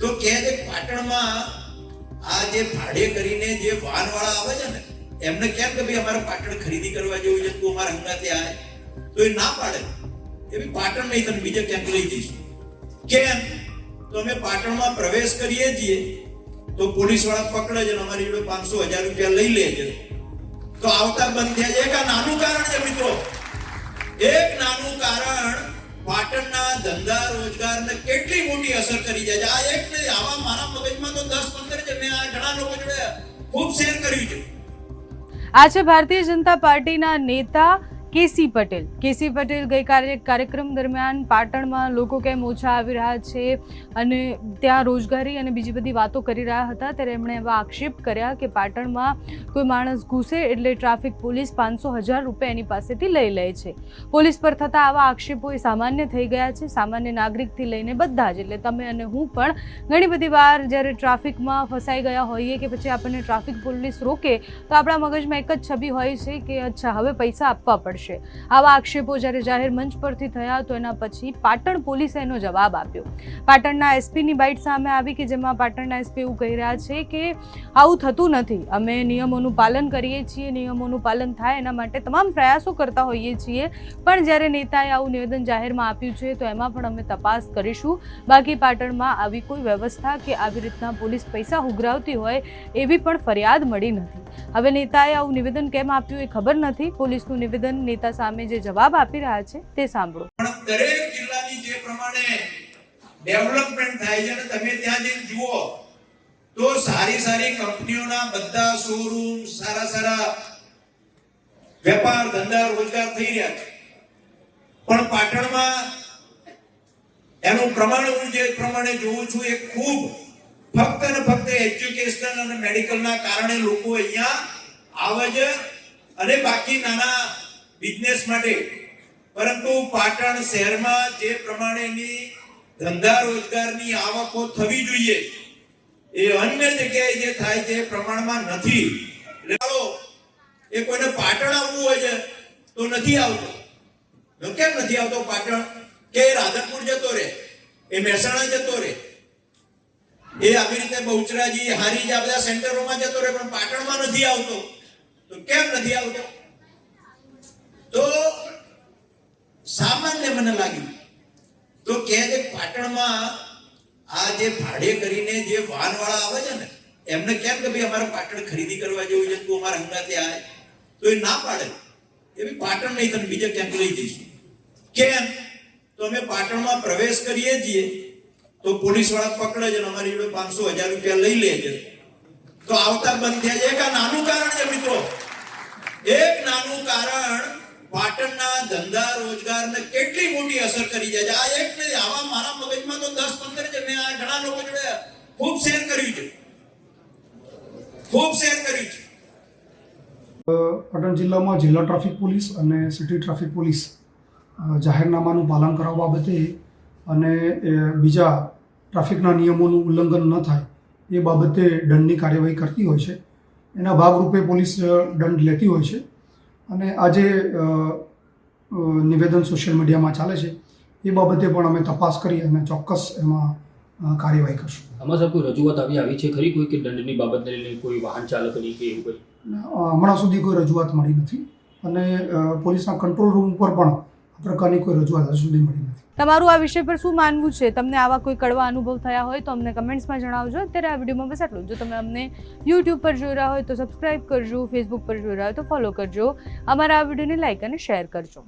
તો કે છે પાટણમાં આ જે ભાડે કરીને જે વાનવાળા આવે છે ને, એમને કેમ કે ભાઈ અમારે પાટણ ખરીદી કરવા જેવું છે, તું અમારા હંગાતે આવે તો એ ના પાડે. એ બી પાટણ નહીં, તને બીજે ક્યાંક લઈ જઈશું? કેમ? તો અમે પાટણમાં પ્રવેશ કરીએ છીએ, તો પોલીસવાળા પકડે છે અમારી જોડે પાંચસો હજાર રૂપિયા લઈ લે છે. તો આવતા બંધ થયા છે. એક આ નાનું કારણ છે મિત્રો. પાટણના ધંધા, રોજગારને કેટલી મોટી અસર કરી જાય આ એક નહીં આવા મારા મગજમાં તો દસ પંદર છે, મેં આ ઘણા લોકો જોડે ખૂબ શેર કર્યું છે. આજે ભારતીય જનતા પાર્ટીના નેતા કેસી પટેલ. કેસી પટેલ ગઈકાલે કાર્યક્રમ દરમિયાન પાટણમાં લોકો કેમ ઓછા આવી રહ્યા છે અને ત્યાં રોજગારી અને બીજી બધી વાતો કરી રહ્યા હતા, ત્યારે એમણે એવા આક્ષેપ કર્યા કે પાટણમાં કોઈ માણસ ઘૂસે એટલે ટ્રાફિક પોલીસ પાંચસો હજાર રૂપિયા એની પાસેથી લઈ લે છે. પોલીસ પર થતા આવા આક્ષેપો એ સામાન્ય થઈ ગયા છે. સામાન્ય નાગરિકથી લઈને બધા જ, એટલે તમે અને હું પણ ઘણી બધી વાર જ્યારે ટ્રાફિકમાં ફસાઈ ગયા હોઈએ કે પછી આપણને ટ્રાફિક પોલીસ રોકે, તો આપણા મગજમાં એક જ છબી હોય છે કે, અચ્છા, હવે પૈસા આપવા પડશે. આવા આક્ષેપો જ્યારે જાહેર મંચ પરથી થયા તો એના પછી પાટણ પોલીસે એનો જવાબ આપ્યો. પાટણના એસપીની બાઇટ સામે આવી કે જેમાં પાટણના એસપી એવું કહી રહ્યા છે કે આવું થતું નથી. અમે નિયમોનું પાલન કરીએ છીએ, નિયમોનું પાલન થાય એના માટે તમામ પ્રયાસો કરતા હોઈએ છીએ. પણ જ્યારે નેતાએ આવું નિવેદન જાહેરમાં આપ્યું છે તો એમાં પણ અમે તપાસ કરીશું. બાકી પાટણમાં આવી કોઈ વ્યવસ્થા કે આવી રીતના પોલીસ પૈસા ઉઘરાવતી હોય એવી પણ ફરિયાદ મળી નથી. હવે નેતાએ આવું નિવેદન કેમ આપ્યું એ ખબર નથી. પોલીસનું નિવેદન નેતા સામે જે જવાબ આપી રહ્યા છે તે સાંભળો. દરેક જિલ્લાની જે પ્રમાણે ડેવલપમેન્ટ થાય છે તમે ત્યાં જઈને જુઓ, તો સારી સારી કંપનીઓના બધા શોરૂમ સારા સારા વેપાર, ધંધા, રોજગાર થઈ રહ્યા છે. પણ પાટણમાં એનું પ્રમાણ હું જે પ્રમાણે જોઉં છું, એ ખૂબ ફક્ત ને ફક્ત એજ્યુકેશન અને મેડિકલના કારણે લોકો અહીંયા આવે છે અને બાકી નાના બિઝનેસ માટે. પરંતુ પાટણ શહેરમાં જે પ્રમાણેની ધંધા રોજગારની આવકો થવી જોઈએ, એ અન્ય જગ્યાએ જે થાય છે પ્રમાણમાં નથી. એ કોઈને પાટણ આવવું હોય છે તો નથી આવતો. તો કેમ નથી આવતો પાટણ? કે રાધનપુર જતો રહે, એ મહેસાણા જતો રહે એ આવી રીતે બહુચરાજી હારીજ આ બધા સેન્ટરોમાં જતો રહે, પણ પાટણમાં નથી આવતો. તો કેમ નથી આવતો? તો સામાન્ય મને લાગ્યું, તો કે જે પાટણમાં આ જે ભાડે કરીને જે વાહનવાળા આવે છે ને, એમને કેમ કે ભાઈ અમારે પાટણ ખરીદી કરવા જેવું છે, તું અમારા હંગાતે આવે, તો એ ના પાડે. એ બી પાટણ નહીં તને બીજે ક્યાંક લઈ જઈશું. કેમ? તો અમે પાટણમાં પ્રવેશ કરીએ છીએ તો પોલીસવાળા પકડે છે અમારી જોડે પાંચસો હજાર રૂપિયા લઈ લે છે. તો આવતા બંધ થયા છે. એક આ નાનું કારણ છે મિત્રો. એક નાનું કારણ પાટણના ધંધા રોજગારને કેટલી મોટી અસર કરી જાય છે. આ એક નહીં, આવા મારા મગજમાં તો દસ પંદર છે. મેં આ ઘણા લોકો જોડે ખૂબ શેર કર્યું છે. ખૂબ શેર કર્યું છે. પાટણ જિલ્લામાં જિલ્લા ટ્રાફિક પોલીસ અને સિટી ટ્રાફિક પોલીસ જાહેરનામાનું પાલન કરવા બાબતે અને બીજા ટ્રાફિકના નિયમોનું ઉલ્લંઘન ન થાય એ બાબતે દંડની કાર્યવાહી કરતી હોય છે. એના ભાગરૂપે પોલીસ દંડ લેતી હોય છે. અને આજે નિવેદન સોશિયલ મીડિયામાં ચાલે છે. એ બાબતે પણ અમે તપાસ કરી અને ચોક્કસ એમાં કાર્યવાહી કરશું. આમાં સાહેબ કોઈ રજૂઆત આવી આવી છે ખરી કોઈ કે દંડની બાબતને લઈને કોઈ વાહન ચાલકની કે એવું કંઈ? હમણાં સુધી કોઈ રજૂઆત મળી નથી. અને પોલીસના કંટ્રોલ રૂમ ઉપર પણ પ્રકારની કોઈ રજૂઆત હજુ સુધી મળી નથી. તમારું આ વિષય પર શું માનવું છે? તમને આવા કોઈ કડવા અનુભવ થયા હોય તો અમને કમેન્ટ્સમાં જણાવજો. અત્યારે આ વિડીયોમાં બસ આટલું જો. તમે અમને યુટ્યુબ પર જોઈ રહ્યા હોય તો સબસ્ક્રાઇબ કરજો ફેસબુક પર જોઈ રહ્યા હોય તો ફોલો કરજો. અમારા આ વિડીયોને લાઇક અને શેર કરજો.